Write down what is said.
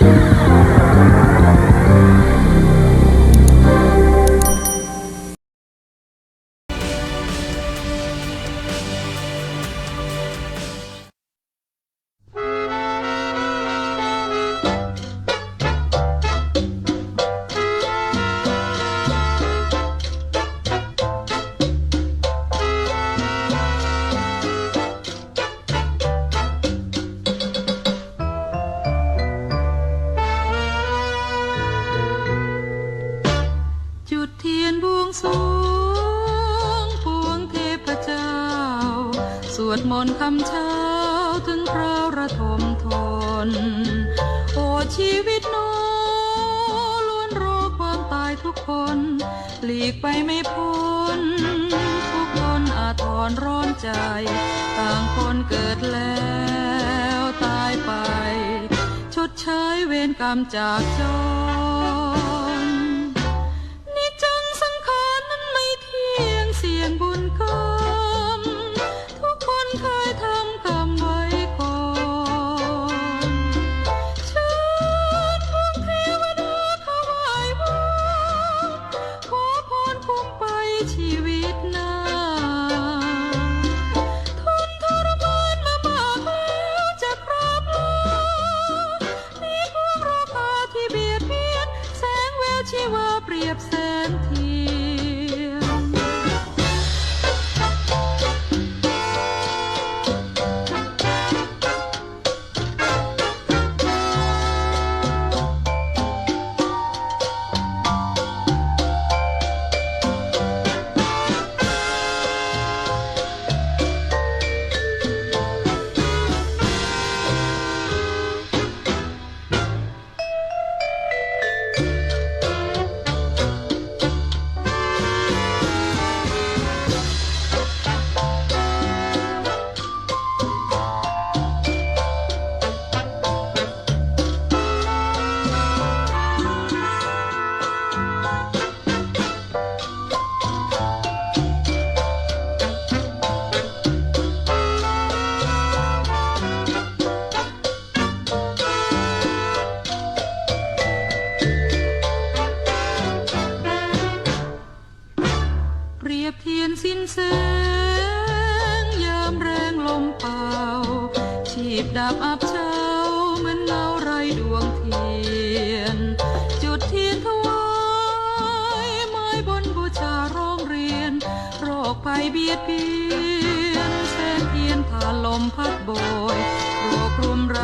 จุ สรวงปวงเทพเจ้า สวดมนต์คำเช้าถึงคราวระทมทน โอ้ชีวิตโนล้วนรอความตายทุกคน หลีกไปไม่พ้น ทุกคนอาทรร้อนใจ ต่างคนเกิดแล้วตายไป ชดเชยเวรกรรมจากจร ชีวาเปรียบแสงเทีย เรียบเทียนสิ้นแสงยามแรงลมเป่าชีพดับอับเช้าเหมือนเงาไรดวงเทียน จุดเทียนถวายไม้บนบูชาร้องเรียนโรคภัยเบียดเบียนแสงเทียนผ่านลมพัดโบยโรครุมรา